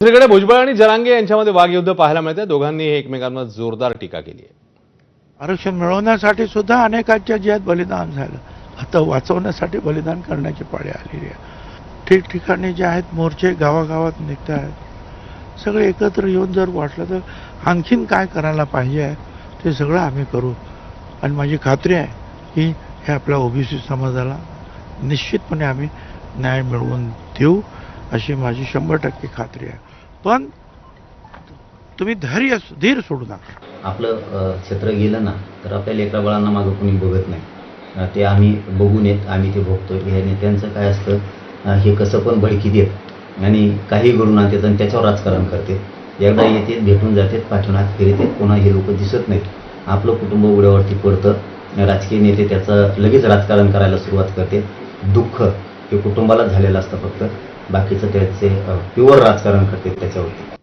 दुसरीकडे भुजबळ आणि जरांगे यांच्यामध्ये वाघयुद्ध पाहायला मिळते दोघांनी एकमेकांवर जोरदार टीका केली आहे. आरक्षण मिळवण्यासाठी सुद्धा अनेकांच्या जियात बलिदान झालं. आता वाचवण्यासाठी बलिदान करण्याची पाळी आलेली आहे. ठिकठिकाणी जे आहेत मोर्चे गावागावात निघत आहेत सगळे एकत्र येऊन जर वाटलं तर आणखीन काय करायला पाहिजे आहे ते सगळं आम्ही करू. आणि माझी खात्री आहे की हे आपल्या ओबीसी समाजाला निश्चितपणे आम्ही न्याय मिळवून देऊ. अशी माझी शंभर टक्के खात्री आहे. पण तुम्ही धैर्य धीर सोडू नका. आपलं क्षेत्र गेलं ना तर आपल्या लेकरा बाळांना मागं कोणी बघत नाही. ते आम्ही बघून येत आम्ही ते बघतो या नेत्यांचं काय असतं हे कसं पण भडकी देत. आणि काही घडून आणतात आणि त्याच्यावर राजकारण करते. एकदा येते भेटून जातात पाठवण्यात फिरते पुन्हा हे लोक दिसत नाहीत. आपलं कुटुंब उड्यावरती पडतं. राजकीय नेते त्याचं लगेच राजकारण करायला सुरुवात करते. दुःख हे कुटुंबाला झालेलं असतं फक्त. बाकीचं त्याचे प्युअर राजकारण करते त्याच्यावरती.